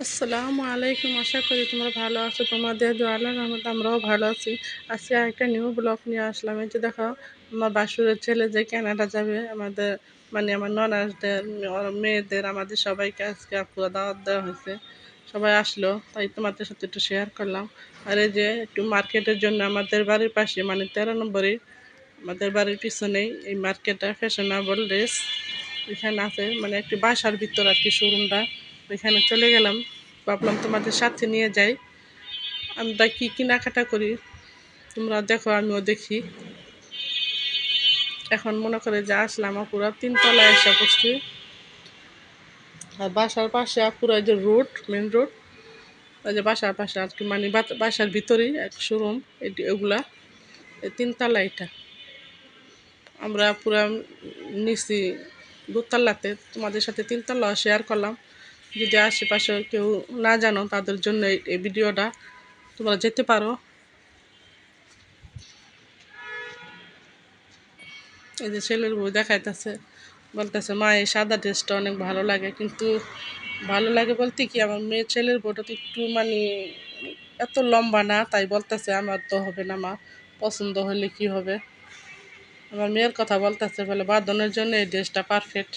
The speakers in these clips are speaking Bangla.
আসসালামু আলাইকুম, আশা করি তোমরা ভালো আছো। তোমাদের দোয়ালের রহমত আমরাও ভালো আছি। আজকে একটা নিউ ব্লগ নিয়ে আসলাম। এই যে দেখো, আমার বাসুরের ছেলে যে কানাডা যাবে, আমাদের মানে আমার ননাসদের মেয়েদের, আমাদের সবাইকে আজকে পুরো দাওয়াত দেওয়া হয়েছে। সবাই আসলো, তাই তোমাদের সাথে একটু শেয়ার করলাম। আর এই যে একটু মার্কেটের জন্য আমাদের বাড়ির পাশে মানে তেরো নম্বরে আমাদের বাড়ির পিছনেই এই মার্কেটটা ফ্যাশনেবল ড্রেস এখানে আছে মানে একটি বাসার ভিতর আর কি শোরুমটা ওইখানে চলে গেলাম। ভাবলাম তোমাদের সাথে নিয়ে যাই। আমরা কী কেনাকাটা করি? তোমরা দেখো, আমিও দেখি। এখন মনে করে যে আসলাম পুরো তিনতলায় এসে পড়ছি আর বাসার পাশে পুরো যে রোড মেন রোড ওই যে বাসার পাশে আর কি মানে বাসার ভিতরেই এক শোরুম এটি ওগুলা এই তিনতলা এটা। আমরা পুরা নিচি দুতলাতে, তোমাদের সাথে তিনতলা শেয়ার করলাম। যদি আশেপাশে কেউ না জানো তাদের জন্য এই ভিডিওটা, তোমরা যেতে পারো। এই যে ছেলের বউ দেখাইতেছে, বলতেছে, মা, এই সাদা ড্রেসটা অনেক ভালো লাগে। কিন্তু ভালো লাগে বলতে কি, আমার মেয়ে ছেলের বইটা তো একটু মানে এত লম্বা না, তাই বলতেছে, আমার তো হবে না, মা, পছন্দ হলে কি হবে? আমার মেয়ের কথা বলতেছে, বলে বাঁধনের জন্য এই ড্রেসটা পারফেক্ট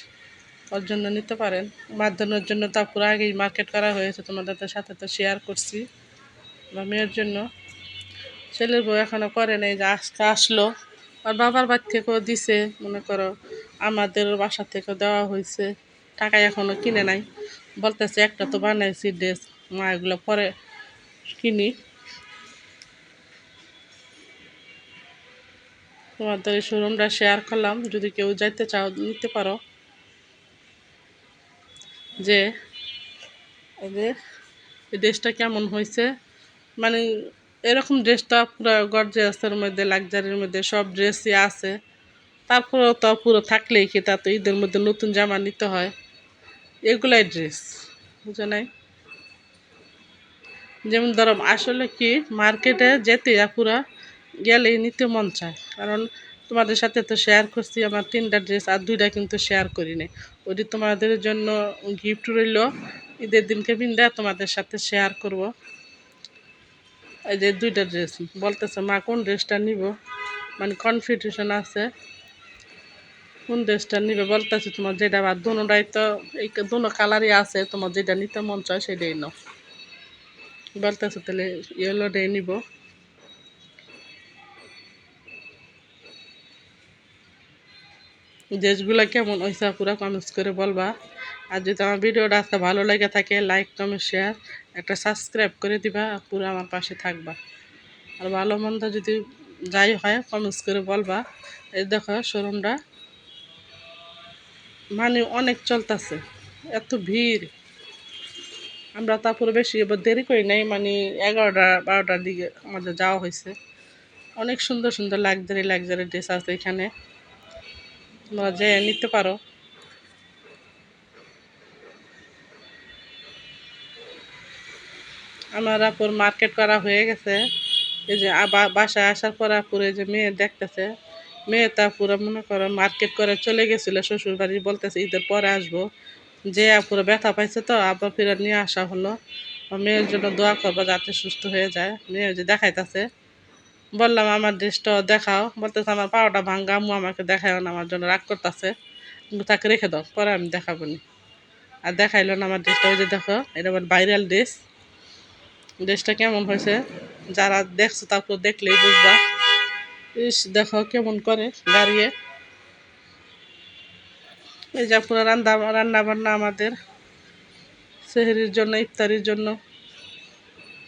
ওর জন্য নিতে পারেন। মাধ্যমের জন্য তারপর আগেই মার্কেট করা হয়েছে। তোমাদের সাথে তো শেয়ার করছি। বা মেয়ের জন্য। ছেলের বউ এখনও করে নেই, যে আজকে আসলো। আর বাবার বাড়ি থেকেও দিছে, মনে করো। আমাদের বাসা থেকেও দেওয়া হয়েছে। টাকা এখনও কিনে নাই। বলতেছে, একটা তো বানাইছি ড্রেস মা এগুলো পরে কিনি। তোমাদের শোরুমটা শেয়ার করলাম। যদি কেউ যাইতে চাও, নিতে পারো। যে এই যে এই ড্রেসটা কেমন হয়েছে? মানে এরকম ড্রেসটা পুরো গর্জিয়াসের মধ্যে লাক্সারির মধ্যে সব ড্রেসই আছে। তারপরেও তো পুরো থাকলেই কি তা তো ঈদের মধ্যে নতুন জামা নিতে হয়। এগুলাই ড্রেস বুঝো নাই? যেমন ধরো আসলে কি মার্কেটে যেতে পুরা গেলেই নিতে মন চায়। কারণ তোমাদের সাথে তো শেয়ার করছি, আমার তিনটা ড্রেস আর দুইটা কিন্তু শেয়ার করি নি ওটি তোমাদের জন্য গিফট রইল। ঈদের দিনকে বিন্দা তোমাদের সাথে শেয়ার করব। এই যে দুইটা ড্রেস বলতেছে, মা, কোন ড্রেসটা নিব? মানে কনফিউশন আছে। কোন ড্রেসটা নিবে? বলতেছে, তোমার যেটা বা দুটাই তো, এই দুনো কালারই আছে, তোমার যেটা নিতে মন চায় সেটাই নাও। বলতেছে, তাহলে ইয়েলোটাই নিব। ড্রেসগুলো কেমন হয়েছে পুরো কমেন্টস করে বলবা। আর যদি আমার ভিডিওটা আসতে ভালো লেগে থাকে লাইক কমেন্ট শেয়ার একটা সাবস্ক্রাইব করে দিবা, পুরো আমার পাশে থাকবা। আর ভালো মন্দ যদি যাই হয় কমেন্টস করে বলবা। এই দেখো, শোরুমটা। মানে অনেক চলতেছে, এত ভিড়। আমরা তারপরে বেশি এবার দেরি করি নাই মানে এগারোটা, বারোটার দিকে আমাদের যাওয়া হয়েছে অনেক সুন্দর সুন্দর লাক্সারি লাক্সারি ড্রেস আছে এখানে। তোমরা যে নিতে পারো। আমার আপুর মার্কেট করা হয়ে গেছে। এই যে বাসায় আসার পর আপুর এই যে মেয়ে দেখতেছে। মেয়ে তা পুরো মনে করো মার্কেট করে চলে গেছিল শ্বশুর বাড়ি বলতেছে ঈদের পরে আসব। যে পুরো ব্যথা পাইছে তো আবার ফিরে নিয়ে আসা হলো। মেয়ের জন্য দোয়া করব যাতে সুস্থ হয়ে যায়। মেয়ে যে দেখাইতেছে। বললাম, আমার ড্রেসটা দেখাও। বলতেছে, আমার পাওয়াটা ভাঙ্গা, আম্মু আমাকে দেখায় না, আমার জন্য রাগ করতেছে। তাকে রেখে দাও, পরে আমি দেখাবো নি আর দেখাইলো না আমার ড্রেসটা ওই যে দেখো, এটা আমার ভাইরাল ড্রেস ড্রেসটা কেমন হয়েছে? যারা দেখছ তারপর দেখলেই বুঝবা। ইস, দেখো কেমন করে দাঁড়িয়ে। এই যে পুরো রান্না রান্না বান্না আমাদের। সেহরির জন্য, ইফতারির জন্য।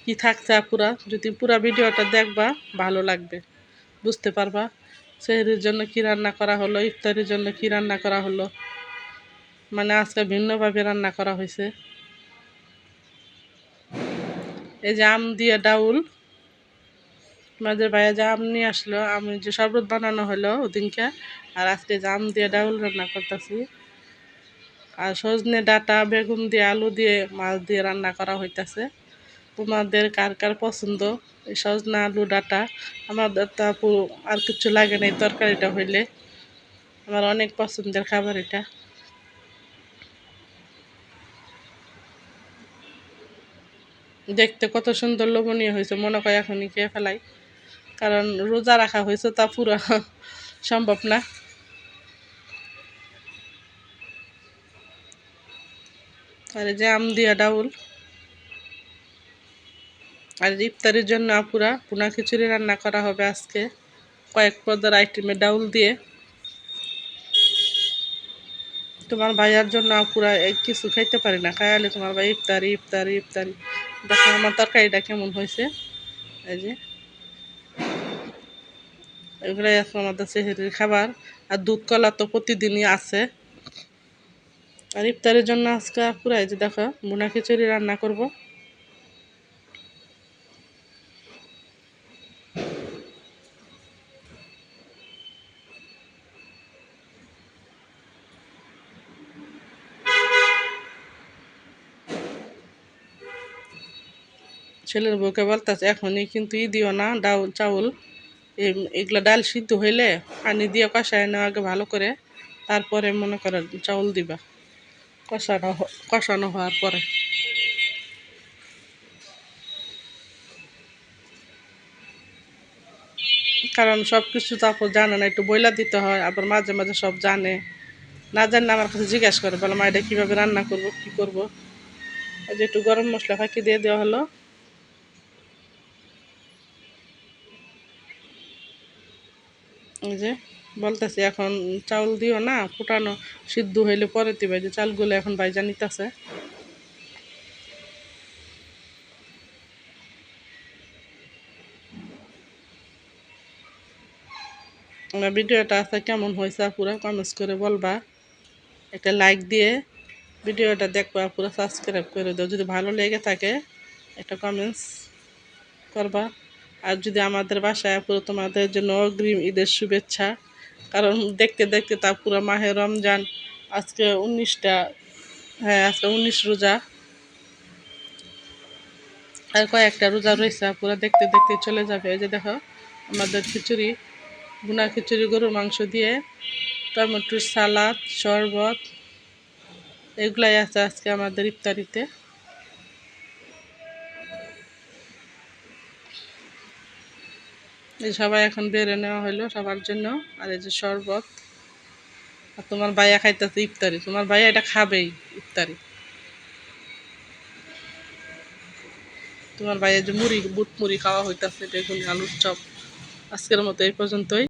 কি থাকছে পুরা যদি পুরা ভিডিওটা দেখবা, ভালো লাগবে। বুঝতে পারবা? সেহরির জন্য কি রান্না করা হলো, ইফতারির জন্য কি রান্না করা হলো? মানে আজকে ভিন্নভাবে রান্না করা হয়েছে। এই যে আম দিয়ে ডাউল। মাঝের ভাইয়া যে আম নিয়ে আসলো, আমি যে শরবত বানানো হলো ওদিনকে, আর আজকে যে আম দিয়ে ডাউল রান্না করতেছি। আর সজনে ডাটা, বেগুন দিয়ে, আলু দিয়ে, মাছ দিয়ে রান্না করা হইতেছে। তোমাদের কার কার পছন্দ? সজনা আলু ডাটা আমাদের তা আর কিছু লাগে না এই তরকারিটা হইলে। আমার অনেক পছন্দের খাবার এটা। দেখতে কত সুন্দর লোভনীয় হয়েছে, মনে করে এখনই খেয়ে ফেলাই। কারণ রোজা রাখা হয়েছে তা পুরো সম্ভব না। আর যে আম দিয়া ডাউল। আর ইফতারির জন্য আপুরা পুনা খিচুড়ি রান্না করা হবে আজকে। কয়েক পদের আইটেমে ডাউল দিয়ে। তোমার ভাইয়ার জন্য আপুরা এক কিছু খাইতে পারি না। খাইলে তোমার ভাই ইফতারি ইফতারি ইফতারি। দেখো আমার তরকারিটা কেমন হয়েছে। এই যে। এগুলাই আছে আমাদের সেহেরির খাবার। আর দুধ কলা তো প্রতিদিনই আছে। আর ইফতারের জন্য আজকে পুরো এই যে দেখো বুনা খিচুড়ি রান্না করব। ছেলের বউকে বলতেছে, এখনই কিন্তু ই দিও না, ডাউল, চাউল এগুলো ডাল সিদ্ধ হইলে পানি দিয়ে কষায় নেওয়া আগে ভালো করে, তারপরে মনে করো চাউল দিবা। কষানো কষানো হওয়ার পরে। কারণ সব কিছু তারপর জানে না, একটু বইলা দিতে হয়, আবার মাঝে মাঝে সব জানে। না জানলে আমার কাছে জিজ্ঞাসা করে, বলে, মা, এটা কীভাবে রান্না করব, কি করব? যে একটু গরম মশলা ফাঁকি দিয়ে দেওয়া হলো। যে বলতেছি, এখন চাউল দিও না, ফুটানো সিদ্ধ হইলে পরে দিবে, যে চালগুলো এখন বাইজা নিতেছে। ভিডিওটা আছে কেমন হয়েছে পুরো কমেন্টস করে বলবা। একটা লাইক দিয়ে ভিডিওটা দেখবা পুরো সাবস্ক্রাইব করে দাও। যদি ভালো লেগে থাকে, একটা কমেন্টস করবা। আর যদি আমাদের বাসায় পুরো তোমাদের জন্য অগ্রিম ঈদের শুভেচ্ছা, কারণ দেখতে দেখতে তা পুরো মাহে রমজান, আজকে উনিশটা হ্যাঁ আজকে উনিশ রোজা। আর কয়েকটা রোজা রয়েছে, পুরো দেখতে দেখতে চলে যাবে। এই যে দেখো, আমাদের খিচুড়ি বুনা খিচুড়ি, গরুর মাংস দিয়ে টমেটোর সালাদ, শরবত, এগুলাই আছে আজকে আমাদের ইফতারিতে। এই সবাই এখন বেড়ে নেওয়া হলো সবার জন্য। আর এই যে শরবত। আর তোমার ভাইয়া খাইতেছে ইফতারি। তোমার ভাইয়া এটা খাবেই ইফতারি। তোমার ভাইয়া যে মুড়ি, বুট মুড়ি খাওয়া হইতেছে, এটা এখন আলুর চপ। আজকের মতো এই পর্যন্তই।